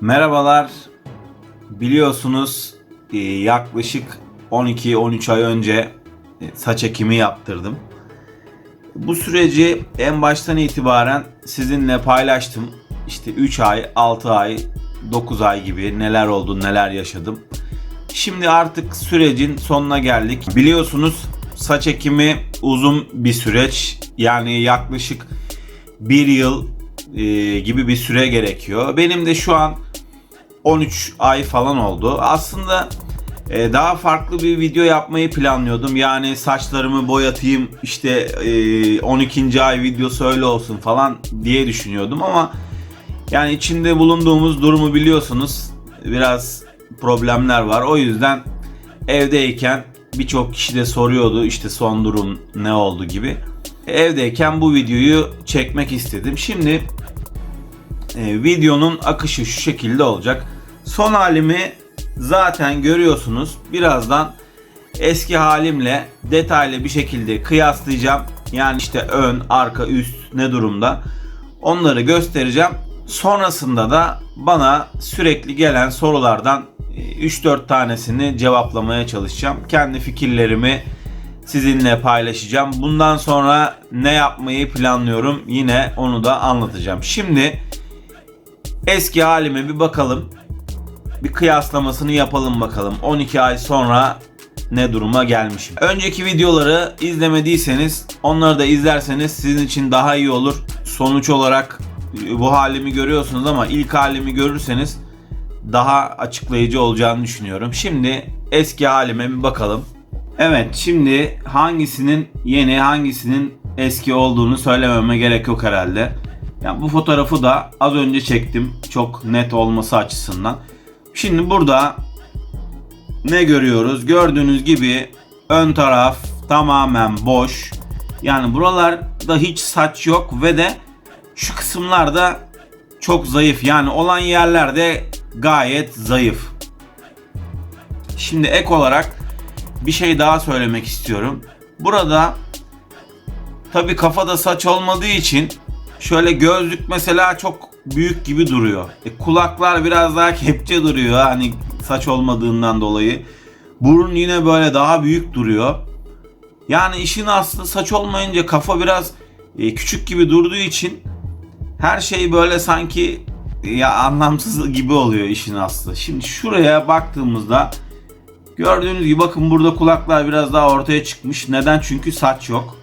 Merhabalar. Biliyorsunuz e, yaklaşık 12-13 ay önce e, saç ekimi yaptırdım. Bu süreci en baştan itibaren sizinle paylaştım. İşte 3 ay, 6 ay, 9 ay gibi neler oldu, neler yaşadım. Şimdi artık sürecin sonuna geldik. Biliyorsunuz saç ekimi uzun bir süreç. Yani yaklaşık bir yıl e, gibi bir süre gerekiyor. Benim de şu an 13 ay falan oldu. Aslında e, daha farklı bir video yapmayı planlıyordum. Yani saçlarımı boyatayım işte e, 12. ay videosu öyle olsun falan diye düşünüyordum ama yani içinde bulunduğumuz durumu biliyorsunuz. Biraz problemler var. O yüzden evdeyken birçok kişi de soruyordu işte son durum ne oldu gibi. Evdeyken bu videoyu çekmek istedim. Şimdi e, videonun akışı şu şekilde olacak. Son halimi zaten görüyorsunuz. Birazdan eski halimle detaylı bir şekilde kıyaslayacağım. Yani işte ön, arka, üst ne durumda onları göstereceğim. Sonrasında da bana sürekli gelen sorulardan 3-4 tanesini cevaplamaya çalışacağım. Kendi fikirlerimi sizinle paylaşacağım. Bundan sonra ne yapmayı planlıyorum yine onu da anlatacağım. Şimdi eski halime bir bakalım. Bir kıyaslamasını yapalım bakalım. 12 ay sonra ne duruma gelmişim. Önceki videoları izlemediyseniz onları da izlerseniz sizin için daha iyi olur. Sonuç olarak bu halimi görüyorsunuz ama ilk halimi görürseniz daha açıklayıcı olacağını düşünüyorum. Şimdi eski halime bir bakalım. Evet şimdi hangisinin yeni hangisinin eski olduğunu söylememe gerek yok herhalde. Yani bu fotoğrafı da az önce çektim. Çok net olması açısından. Şimdi burada ne görüyoruz? Gördüğünüz gibi ön taraf tamamen boş. Yani buralarda hiç saç yok ve de şu kısımlarda çok zayıf. Yani olan yerlerde gayet zayıf. Şimdi ek olarak bir şey daha söylemek istiyorum. Burada tabi kafada saç olmadığı için şöyle gözlük mesela çok büyük gibi duruyor. E, kulaklar biraz daha kepçe duruyor hani saç olmadığından dolayı. Burun yine böyle daha büyük duruyor. Yani işin aslı saç olmayınca kafa biraz e, küçük gibi durduğu için her şey böyle sanki ya anlamsız gibi oluyor işin aslı. Şimdi şuraya baktığımızda gördüğünüz gibi bakın burada kulaklar biraz daha ortaya çıkmış. Neden? Çünkü saç yok.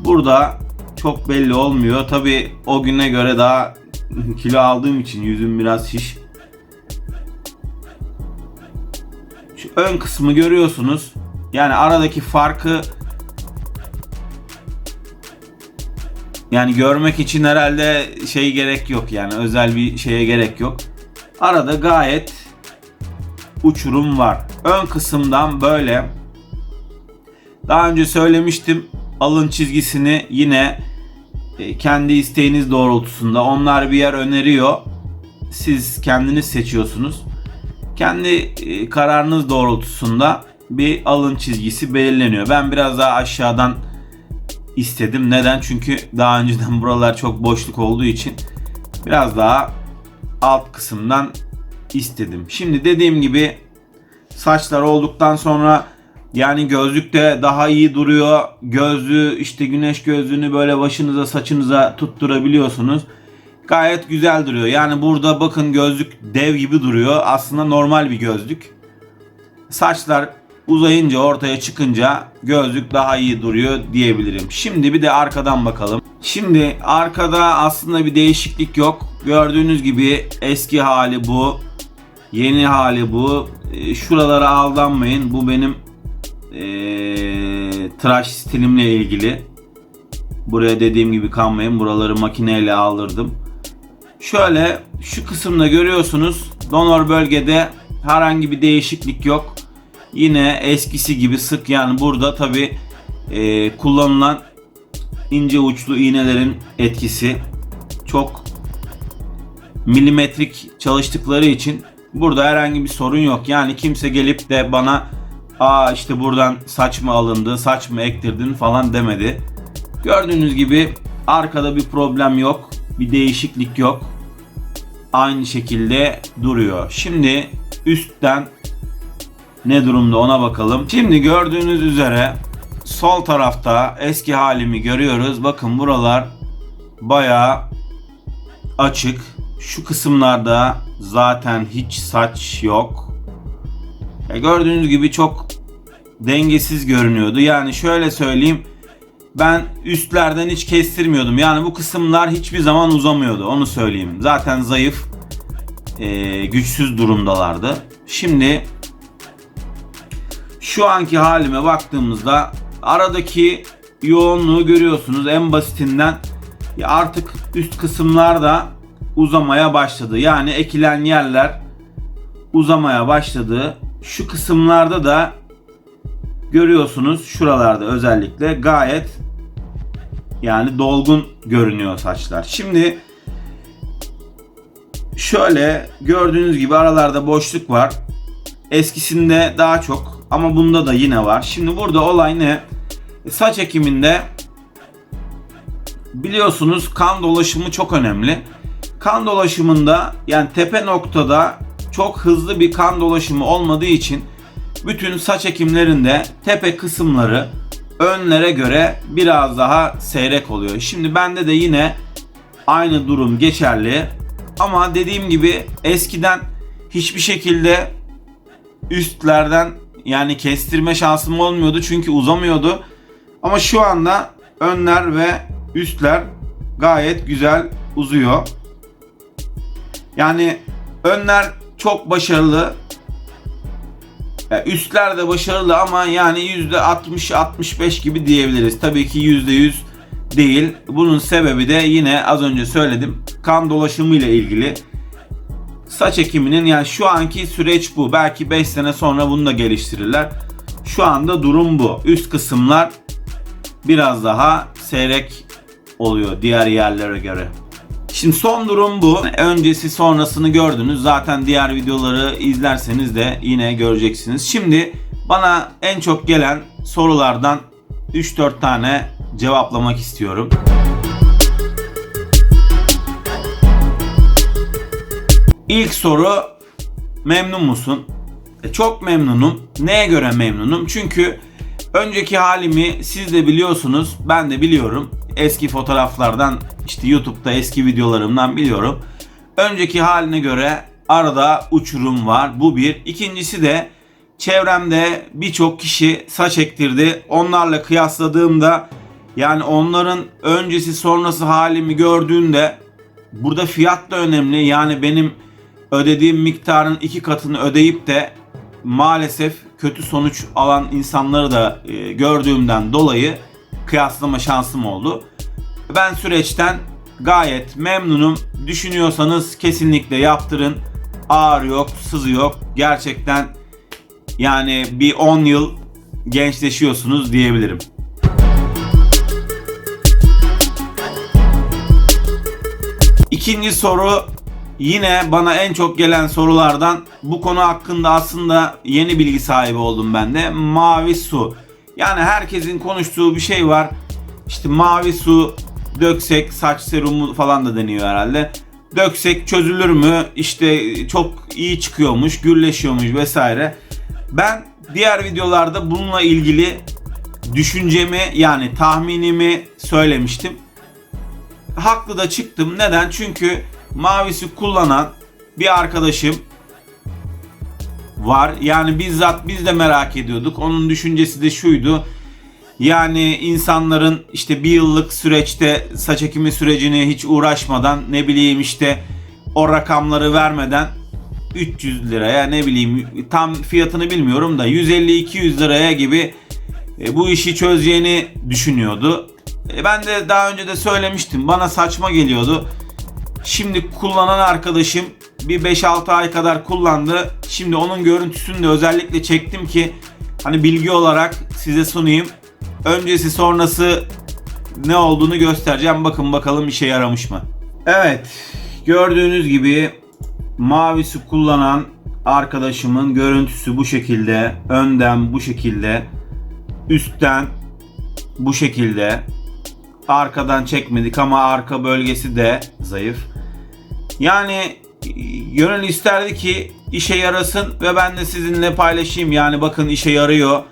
Burada çok belli olmuyor. Tabi o güne göre daha kilo aldığım için yüzüm biraz şiş. Şu ön kısmı görüyorsunuz. Yani aradaki farkı yani görmek için herhalde şey gerek yok yani özel bir şeye gerek yok. Arada gayet uçurum var. Ön kısımdan böyle daha önce söylemiştim alın çizgisini yine kendi isteğiniz doğrultusunda onlar bir yer öneriyor. Siz kendiniz seçiyorsunuz. Kendi e, kararınız doğrultusunda bir alın çizgisi belirleniyor. Ben biraz daha aşağıdan istedim. Neden? Çünkü daha önceden buralar çok boşluk olduğu için biraz daha alt kısımdan istedim. Şimdi dediğim gibi saçlar olduktan sonra yani gözlükte daha iyi duruyor. Gözlüğü işte güneş gözlüğünü böyle başınıza saçınıza tutturabiliyorsunuz. Gayet güzel duruyor. Yani burada bakın gözlük dev gibi duruyor. Aslında normal bir gözlük. Saçlar uzayınca ortaya çıkınca gözlük daha iyi duruyor diyebilirim. Şimdi bir de arkadan bakalım. Şimdi arkada aslında bir değişiklik yok. Gördüğünüz gibi eski hali bu. Yeni hali bu. E, şuralara aldanmayın. Bu benim e, tıraş stilimle ilgili. Buraya dediğim gibi kanmayın. Buraları makineyle aldırdım. Şöyle şu kısımda görüyorsunuz. Donor bölgede herhangi bir değişiklik yok. Yine eskisi gibi sık yani burada tabi e, kullanılan ince uçlu iğnelerin etkisi çok milimetrik çalıştıkları için burada herhangi bir sorun yok. Yani kimse gelip de bana aa işte buradan saç mı alındı, saç mı ektirdin falan demedi. Gördüğünüz gibi arkada bir problem yok, bir değişiklik yok. aynı şekilde duruyor. Şimdi üstten ne durumda ona bakalım. Şimdi gördüğünüz üzere sol tarafta eski halimi görüyoruz. Bakın buralar bayağı açık. Şu kısımlarda zaten hiç saç yok. E gördüğünüz gibi çok dengesiz görünüyordu. Yani şöyle söyleyeyim. Ben üstlerden hiç kestirmiyordum. Yani bu kısımlar hiçbir zaman uzamıyordu. Onu söyleyeyim. Zaten zayıf, e, güçsüz durumdalardı. Şimdi şu anki halime baktığımızda aradaki yoğunluğu görüyorsunuz. En basitinden artık üst kısımlarda uzamaya başladı. Yani ekilen yerler uzamaya başladı. Şu kısımlarda da görüyorsunuz şuralarda özellikle gayet yani dolgun görünüyor saçlar. Şimdi şöyle gördüğünüz gibi aralarda boşluk var. Eskisinde daha çok ama bunda da yine var. Şimdi burada olay ne? Saç ekiminde biliyorsunuz kan dolaşımı çok önemli. Kan dolaşımında yani tepe noktada çok hızlı bir kan dolaşımı olmadığı için bütün saç ekimlerinde tepe kısımları önlere göre biraz daha seyrek oluyor. Şimdi bende de yine aynı durum geçerli. Ama dediğim gibi eskiden hiçbir şekilde üstlerden yani kestirme şansım olmuyordu çünkü uzamıyordu. Ama şu anda önler ve üstler gayet güzel uzuyor. Yani önler çok başarılı. Üstler de başarılı ama yani %60-65 gibi diyebiliriz. Tabii ki %100 değil. Bunun sebebi de yine az önce söyledim. Kan dolaşımı ile ilgili. Saç ekiminin yani şu anki süreç bu. Belki 5 sene sonra bunu da geliştirirler. Şu anda durum bu. Üst kısımlar biraz daha seyrek oluyor diğer yerlere göre. Şimdi son durum bu. Öncesi sonrasını gördünüz. Zaten diğer videoları izlerseniz de yine göreceksiniz. Şimdi bana en çok gelen sorulardan 3-4 tane cevaplamak istiyorum. İlk soru memnun musun? E, çok memnunum. Neye göre memnunum? Çünkü önceki halimi siz de biliyorsunuz, ben de biliyorum. Eski fotoğraflardan, işte YouTube'da eski videolarımdan biliyorum. Önceki haline göre arada uçurum var. Bu bir. İkincisi de çevremde birçok kişi saç ektirdi. Onlarla kıyasladığımda yani onların öncesi sonrası halimi gördüğünde burada fiyat da önemli. Yani benim ödediğim miktarın iki katını ödeyip de maalesef kötü sonuç alan insanları da e, gördüğümden dolayı kıyaslama şansım oldu. Ben süreçten gayet memnunum. Düşünüyorsanız kesinlikle yaptırın. Ağrı yok, sızı yok. Gerçekten yani bir 10 yıl gençleşiyorsunuz diyebilirim. İkinci soru yine bana en çok gelen sorulardan bu konu hakkında aslında yeni bilgi sahibi oldum ben de. Mavi su. Yani herkesin konuştuğu bir şey var. İşte mavi su döksek saç serumu falan da deniyor herhalde. Döksek çözülür mü? İşte çok iyi çıkıyormuş, gürleşiyormuş vesaire. Ben diğer videolarda bununla ilgili düşüncemi yani tahminimi söylemiştim. Haklı da çıktım. Neden? Çünkü mavisi kullanan bir arkadaşım var. Yani bizzat biz de merak ediyorduk. Onun düşüncesi de şuydu. Yani insanların işte bir yıllık süreçte saç ekimi sürecini hiç uğraşmadan ne bileyim işte o rakamları vermeden 300 liraya ne bileyim tam fiyatını bilmiyorum da 150-200 liraya gibi e, bu işi çözeceğini düşünüyordu. E, ben de daha önce de söylemiştim bana saçma geliyordu. Şimdi kullanan arkadaşım bir 5-6 ay kadar kullandı. Şimdi onun görüntüsünü de özellikle çektim ki hani bilgi olarak size sunayım. Öncesi sonrası ne olduğunu göstereceğim. Bakın bakalım işe yaramış mı? Evet. Gördüğünüz gibi mavisi kullanan arkadaşımın görüntüsü bu şekilde. Önden bu şekilde. Üstten bu şekilde. Arkadan çekmedik ama arka bölgesi de zayıf. Yani gönül isterdi ki işe yarasın ve ben de sizinle paylaşayım. Yani bakın işe yarıyor.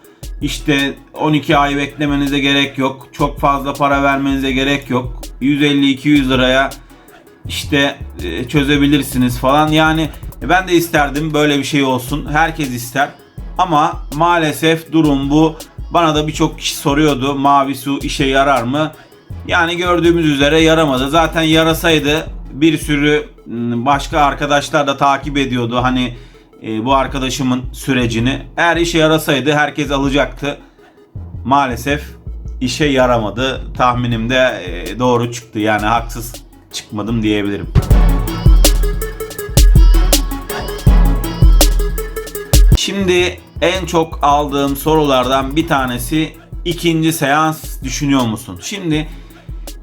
İşte 12 ay beklemenize gerek yok. Çok fazla para vermenize gerek yok. 150-200 liraya işte e, çözebilirsiniz falan. Yani ben de isterdim böyle bir şey olsun. Herkes ister. Ama maalesef durum bu. Bana da birçok kişi soruyordu. Mavi su işe yarar mı? Yani gördüğümüz üzere yaramadı. Zaten yarasaydı bir sürü başka arkadaşlar da takip ediyordu. Hani e, bu arkadaşımın sürecini. Eğer işe yarasaydı herkes alacaktı. Maalesef işe yaramadı. Tahminim de e, doğru çıktı. Yani haksız çıkmadım diyebilirim. Şimdi en çok aldığım sorulardan bir tanesi ikinci seans düşünüyor musun? Şimdi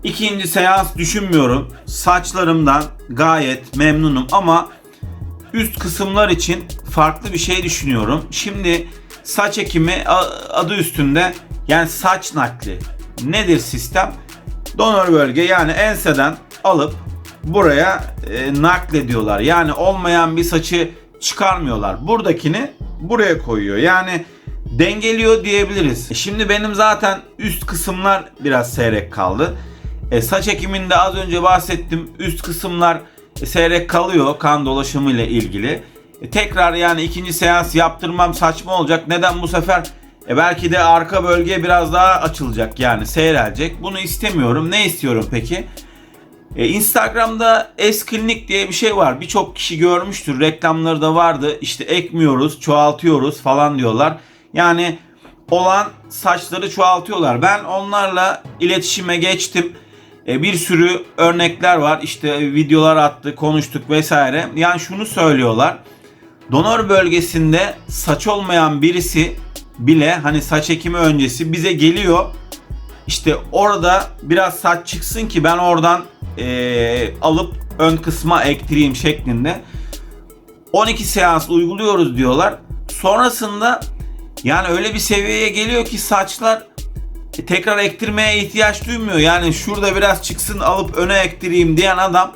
ikinci seans düşünmüyorum. Saçlarımdan gayet memnunum ama üst kısımlar için farklı bir şey düşünüyorum. Şimdi saç ekimi adı üstünde yani saç nakli. Nedir sistem? Donör bölge yani enseden alıp buraya e, naklediyorlar. Yani olmayan bir saçı çıkarmıyorlar. Buradakini buraya koyuyor. Yani dengeliyor diyebiliriz. E, Şimdi benim zaten üst kısımlar biraz seyrek kaldı. E, saç ekiminde az önce bahsettim. Üst kısımlar seyrek kalıyor kan dolaşımı ile ilgili. E, tekrar yani ikinci seans yaptırmam saçma olacak. Neden bu sefer? E, belki de arka bölge biraz daha açılacak yani seyrelecek. Bunu istemiyorum. Ne istiyorum peki? E, Instagram'da S Klinik diye bir şey var. Birçok kişi görmüştür. Reklamları da vardı. İşte ekmiyoruz, çoğaltıyoruz falan diyorlar. Yani olan saçları çoğaltıyorlar. Ben onlarla iletişime geçtim. E, bir sürü örnekler var. İşte videolar attı, konuştuk vesaire. Yani şunu söylüyorlar. Donör bölgesinde saç olmayan birisi bile hani saç ekimi öncesi bize geliyor. İşte orada biraz saç çıksın ki ben oradan eee, alıp ön kısma ektireyim şeklinde. 12 seans uyguluyoruz diyorlar. Sonrasında yani öyle bir seviyeye geliyor ki saçlar e, tekrar ektirmeye ihtiyaç duymuyor. Yani şurada biraz çıksın alıp öne ektireyim diyen adam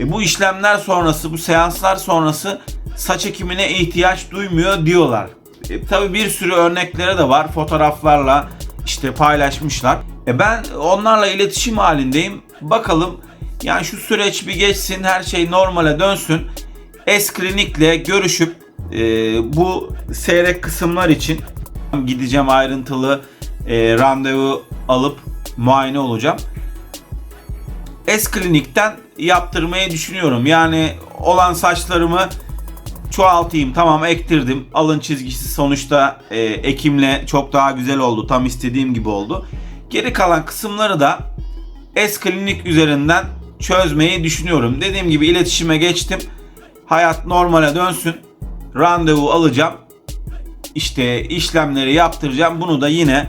e, bu işlemler sonrası, bu seanslar sonrası saç ekimine ihtiyaç duymuyor diyorlar. E, tabii bir sürü örnekleri de var. Fotoğraflarla işte paylaşmışlar. E, ben onlarla iletişim halindeyim. Bakalım yani şu süreç bir geçsin, her şey normale dönsün. S Klinik'le görüşüp e, bu seyrek kısımlar için gideceğim ayrıntılı e, randevu alıp muayene olacağım. S Klinik'ten yaptırmayı düşünüyorum. Yani olan saçlarımı çoğaltayım. Tamam ektirdim. Alın çizgisi sonuçta e, ekimle çok daha güzel oldu. Tam istediğim gibi oldu. Geri kalan kısımları da S Klinik üzerinden çözmeyi düşünüyorum. Dediğim gibi iletişime geçtim. Hayat normale dönsün. Randevu alacağım. İşte işlemleri yaptıracağım. Bunu da yine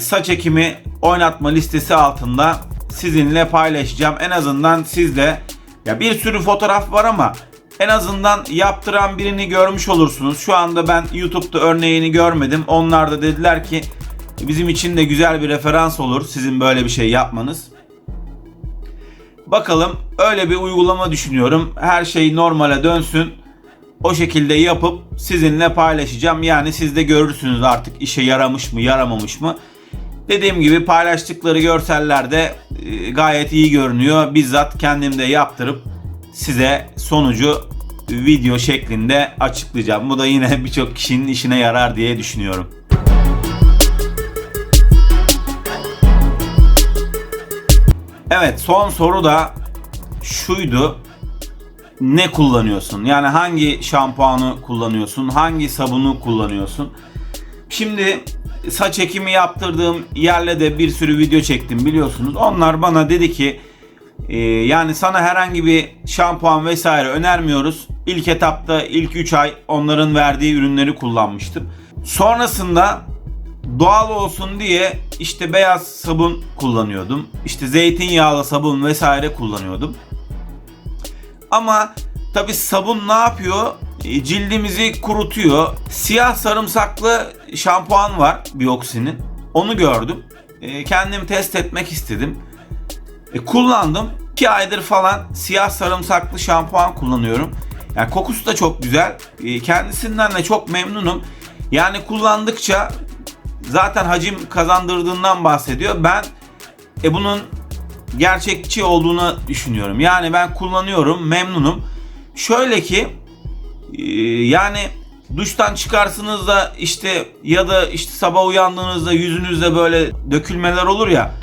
saç ekimi oynatma listesi altında sizinle paylaşacağım. En azından sizle ya bir sürü fotoğraf var ama en azından yaptıran birini görmüş olursunuz. Şu anda ben YouTube'da örneğini görmedim. Onlar da dediler ki bizim için de güzel bir referans olur sizin böyle bir şey yapmanız. Bakalım öyle bir uygulama düşünüyorum. Her şey normale dönsün. O şekilde yapıp sizinle paylaşacağım. Yani siz de görürsünüz artık işe yaramış mı yaramamış mı. Dediğim gibi paylaştıkları görsellerde e, gayet iyi görünüyor. Bizzat kendim de yaptırıp size sonucu video şeklinde açıklayacağım. Bu da yine birçok kişinin işine yarar diye düşünüyorum. Evet son soru da şuydu. Ne kullanıyorsun? Yani hangi şampuanı kullanıyorsun? Hangi sabunu kullanıyorsun? Şimdi saç ekimi yaptırdığım yerle de bir sürü video çektim biliyorsunuz. Onlar bana dedi ki e, yani sana herhangi bir şampuan vesaire önermiyoruz. İlk etapta ilk 3 ay onların verdiği ürünleri kullanmıştım. Sonrasında doğal olsun diye işte beyaz sabun kullanıyordum. İşte zeytinyağlı sabun vesaire kullanıyordum. Ama tabi sabun ne yapıyor? E, Cildimizi kurutuyor. Siyah sarımsaklı şampuan var Bioxy'nin. Onu gördüm. E, Kendim test etmek istedim. E, kullandım. 2 aydır falan siyah sarımsaklı şampuan kullanıyorum. Yani kokusu da çok güzel. Kendisinden de çok memnunum. Yani kullandıkça zaten hacim kazandırdığından bahsediyor. Ben e, bunun gerçekçi olduğunu düşünüyorum. Yani ben kullanıyorum, memnunum. Şöyle ki e, yani duştan çıkarsınız da işte ya da işte sabah uyandığınızda yüzünüzde böyle dökülmeler olur ya.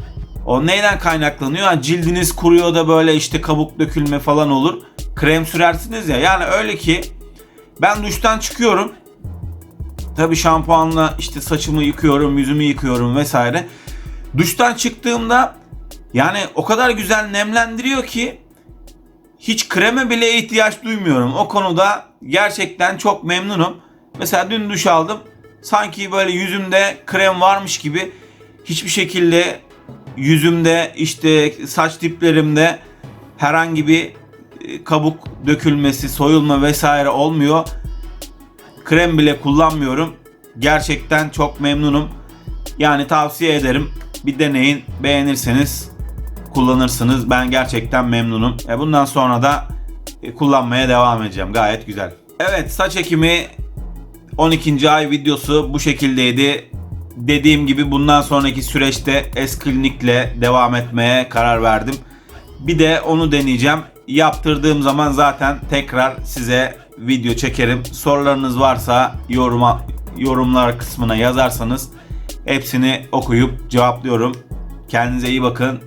O neyden kaynaklanıyor? Yani cildiniz kuruyor da böyle işte kabuk dökülme falan olur. Krem sürersiniz ya. Yani öyle ki ben duştan çıkıyorum. Tabi şampuanla işte saçımı yıkıyorum, yüzümü yıkıyorum vesaire. Duştan çıktığımda yani o kadar güzel nemlendiriyor ki hiç kreme bile ihtiyaç duymuyorum. O konuda gerçekten çok memnunum. Mesela dün duş aldım. Sanki böyle yüzümde krem varmış gibi hiçbir şekilde yüzümde işte saç diplerimde herhangi bir e, kabuk dökülmesi, soyulma vesaire olmuyor. Krem bile kullanmıyorum. Gerçekten çok memnunum. Yani tavsiye ederim. Bir deneyin. Beğenirseniz kullanırsınız. Ben gerçekten memnunum. E bundan sonra da e, kullanmaya devam edeceğim. Gayet güzel. Evet saç ekimi 12. ay videosu bu şekildeydi. Dediğim gibi bundan sonraki süreçte S-Klinik'le devam etmeye karar verdim. Bir de onu deneyeceğim. Yaptırdığım zaman zaten tekrar size video çekerim. Sorularınız varsa yoruma yorumlar kısmına yazarsanız hepsini okuyup cevaplıyorum. Kendinize iyi bakın.